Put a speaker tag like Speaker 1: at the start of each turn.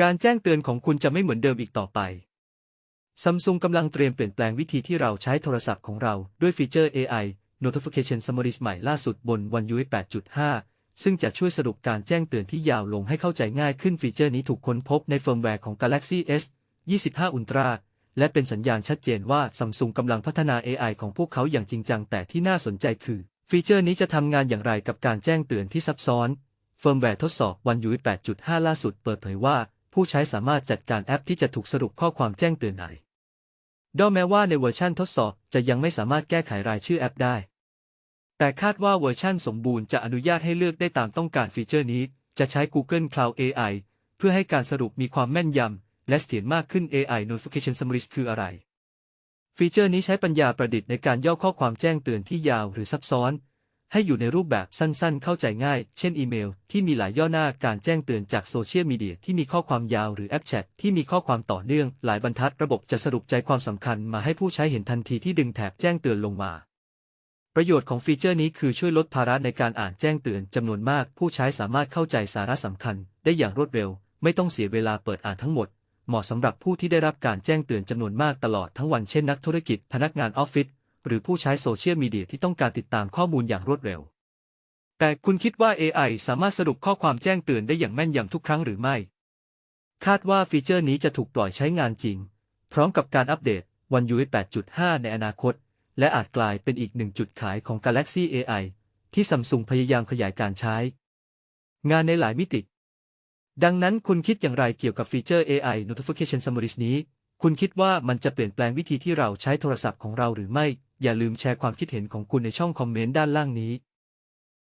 Speaker 1: การแจ้งเตือนของคุณจะไม่เหมือนเดิมอีกต่อไปซัมซุงกำลังเตรียมเปลี่ยนแปลงวิธีที่เราใช้โทรศัพท์ของเราด้วยฟีเจอร์ AI Notification Summaries ใหม่ล่าสุดบน One UI 8.5 ซึ่งจะช่วยสรุปการแจ้งเตือนที่ยาวลงให้เข้าใจง่ายขึ้นฟีเจอร์นี้ถูกค้นพบในเฟิร์มแวร์ของ Galaxy S 25 Ultra และเป็นสัญญาณชัดเจนว่าซัมซุงกำลังพัฒนา AI ของพวกเขาอย่างจริงจังแต่ที่น่าสนใจคือ ฟีเจอร์นี้จะทำงานอย่างไรกับการแจ้งเตือนที่ซับซ้อน เฟิร์มแวร์ทดสอบ One UI 8.5 ล่าสุดเปิดเผยว่า ผู้ใช้สามารถจัดการแอปที่จะถูกสรุปข้อความแจ้งเตือนไหนด้แม้ว่าในเวอร์ชันทดสอบจะยังไม่สามารถแก้ไขรายชื่อแอปได้ แต่คาดว่าเวอร์ชันสมบูรณ์จะอนุญาตให้เลือกได้ตามต้องการฟีเจอร์นี้ จะใช้ Google Cloud AI เพื่อให้การสรุปมีความแม่นยำและเสถียรมากขึ้น AI Notification Summaries คืออะไร ฟีเจอร์นี้ใช้ปัญญาประดิษฐ์ในการย่อข้อความแจ้งเตือนที่ยาวหรือซับซ้อน ให้อยู่ในรูปแบบสั้นๆ เข้าใจง่าย เช่นอีเมล ที่มีหลายย่อหน้าการแจ้งเตือนจากโซเชียลมีเดียที่มีข้อความยาวหรือแอปแชทที่มีข้อความต่อเนื่อง หลายบรรทัดระบบจะสรุปใจความสำคัญมาให้ผู้ใช้เห็นทันทีที่ดึงแถบแจ้งเตือนลงมา ประโยชน์ของฟีเจอร์นี้คือช่วยลดภาระในการอ่านแจ้งเตือนจำนวนมาก ผู้ใช้สามารถเข้าใจสาระสำคัญ ได้อย่างรวดเร็ว ไม่ต้องเสียเวลาเปิดอ่านทั้งหมด เหมาะสำหรับผู้ที่ได้รับการแจ้งเตือนจำนวนมากตลอดทั้งวันเช่นนักธุรกิจพนักงานออฟฟิศ หรือผู้ใช้โซเชียลมีเดียที่ต้องการติดตามข้อมูลอย่างรวดเร็ว แต่คุณคิดว่า AI สามารถสรุปข้อความแจ้งเตือนได้อย่างแม่นยำทุกครั้งหรือไม่ คาดว่าฟีเจอร์นี้จะถูกปล่อยใช้งานจริง พร้อมกับการอัปเดต One UI 8.5 ในอนาคต และอาจกลายเป็นอีกหนึ่งจุดขายของ Galaxy AI ที่ซัมซุงพยายามขยายการใช้ งานในหลายมิติ ดังนั้นคุณคิดอย่างไรเกี่ยวกับฟีเจอร์ AI Notification Summaries นี้ คุณคิดว่ามันจะเปลี่ยนแปลงวิธีที่เราใช้โทรศัพท์ของเราหรือไม่ อย่าลืมแชร์ความคิดเห็นของคุณในช่องคอมเมนต์ด้านล่างนี้